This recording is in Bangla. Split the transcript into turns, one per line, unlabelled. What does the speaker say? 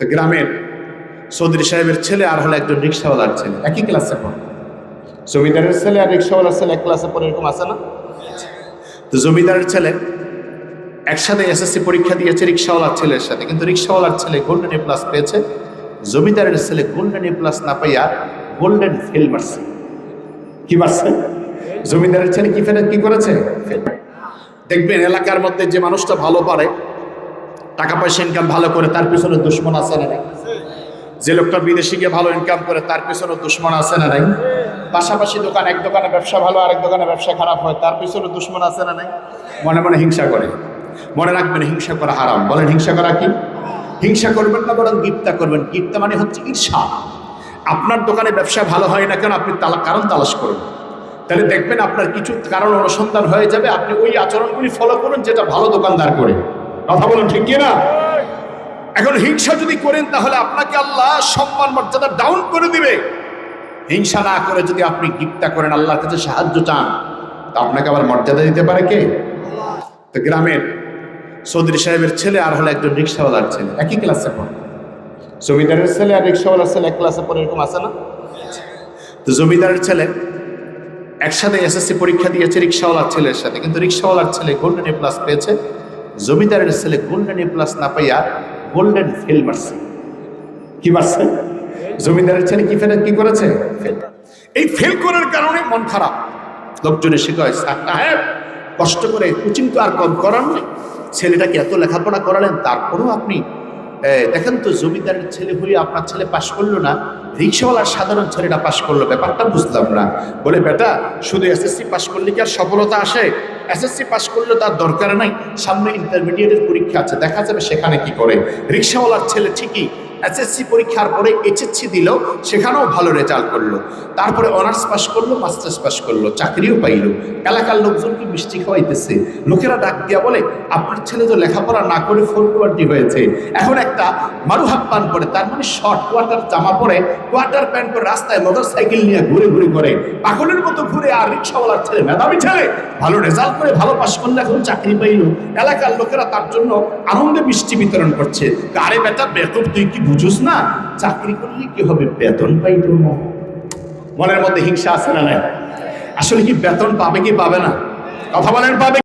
তো গ্রামের চৌধুরী সাহেবের ছেলে আর হলো একজন রিক্সাওয়ালার ছেলে। একই ক্লাসে পড়ে। জমিদারের ছেলে আর রিক্সাওয়ালার ছেলে এক ক্লাসে পড়ে এরকম আছে না? তো জমিদারের ছেলে একসাথে এসএসসি পরীক্ষা দিয়েছে রিক্সাওয়ালার ছেলের সাথে কিন্তু রিক্সাওয়ালার ছেলে গোল্ডেন এ প্লাস পেয়েছে। জমিদারের ছেলে গোল্ডেন এ প্লাস না পাইয়া গোল্ডেন ফেল মারছে। কি মারছে? জমিদারের ছেলে কি ফেলে কি করেছে? দেখবেন এলাকার মধ্যে যে মানুষটা ভালো পারে টাকা পয়সা ইনকাম ভালো করে তার পিছনে দুশ্মন আছে না নাই? যে লোকটা বিদেশে গিয়ে ভালো ইনকাম করে তার পিছনে দুশ্মন আছে না নাই? পাশাপাশি দোকান, এক দোকানে ব্যবসা ভালো, আরেক দোকানে ব্যবসা খারাপ হয়, তার পিছনে দুশ্মন আছে না নাই? মনে মনে হিংসা করে। মনে রাখবেন হিংসা করা হারাম। বলেন হিংসা করা কি? হিংসা করবেন না, বরং গিপ্তা করবেন। গিপ্তা মানে হচ্ছে ঈর্ষা। আপনার দোকানে ব্যবসা ভালো হয় না কেন? আপনি তালা কারণ তালাশ করুন। তাহলে দেখবেন আপনার কিছু কারণ অনুসন্ধান হয়ে যাবে। আপনি ওই আচরণগুলি ফলো করুন যেটা ভালো দোকানদার করে। কথা বলুন ঠিক কি না এখন হিংসা যদি করেন, তাহলে আপনাকে আল্লাহ সম্মান, মর্যাদা ডাউন করে দিবে। হিংসা না করে যদি আপনি গিফটটা করেন আল্লাহর কাছে সাহায্য চান, তা আপনাকে আবার মর্যাদা দিতে পারে কে? তো গ্রামের চৌধুরী সাহেবের ছেলে আর হলো একজন রিক্সাওয়ালার ছেলে। একই ক্লাসে পড়ে। জমিদারের ছেলে আর রিক্সাওয়ালার ছেলে এক ক্লাসে পড়ে, এরকম আছে না? তো জমিদারের ছেলে একসাথে এসএসসি পরীক্ষা দিয়েছে রিক্সাওয়ালার ছেলের সাথে। কিন্তু রিক্সাওয়ালার ছেলে গোল্ডেন এ প্লাস পেয়েছে। জমিদারের ছেলে গোল্ডেন এ প্লাস না পাইয়া গোল্ডেন ফেল মারছে। কি মারছে? জমিদারের ছেলে কি ফেলে কি করেছে? এই ফেল করার কারণে মন খারাপ। লোকজন কয়, সাহেব, কষ্ট করে কোচিং তো আর কম করার নেই। ছেলেটাকে এত লেখাপড়া করালেন, তারপরেও আপনি দেখেন তো জমিদারের ছেলে হয়ে আপনার ছেলে পাশ করল না, রিক্সাওয়ালার সাধারণ ছেলেটা পাশ করল, ব্যাপারটা বুঝলাম না। বলে, বেটা, শুধু এসএসসি পাশ করলে কি আর সফলতা আসে? এসএসসি পাশ করলে তার দরকার নাই, সামনে ইন্টারমিডিয়েটের পরীক্ষা আছে, দেখা যাবে সেখানে কি করে। রিক্সাওয়ালার ছেলে ঠিকই এসএসসি পরীক্ষার পরে এইচএসসি দিল, সেখানেও ভালো রেজাল্ট করল। তারপরে অনার্স পাস করল মাস্টার্স পাস করল, চাকরিও পাইলো। এলাকার লোকজনকে মিষ্টি খাওয়াইতেছে। লোকেরা ডাক দিয়া বলে, আপনার ছেলে তো লেখাপড়া না করে ফোর টোয়ান্টি হয়েছে। এখন একটা মারুহাত পান পরে তার মানে শর্ট কোয়ার্টার জামা পরে কোয়ার্টার প্যান্ট পরে রাস্তায় মোটর সাইকেল নিয়ে ঘুরে ঘুরে করে। পাগলের মতো ঘুরে আর রিক্সাওয়ালার ছেলে, মেধাবী ছেলে, ভালো রেজাল্ট করে, ভালো পাস করলে এখন চাকরি পাইলো। এলাকার লোকেরা তার জন্য আনন্দে মিষ্টি বিতরণ করছে। আরে বেটা বেতন তুই কি বুঝুস না, চাকরি করলে কি হবে? বেতন পাইব মনের মধ্যে হিংসা আছে না নাই? আসলে কি বেতন পাবে কি পাবে না? কথা বলেন, পাবে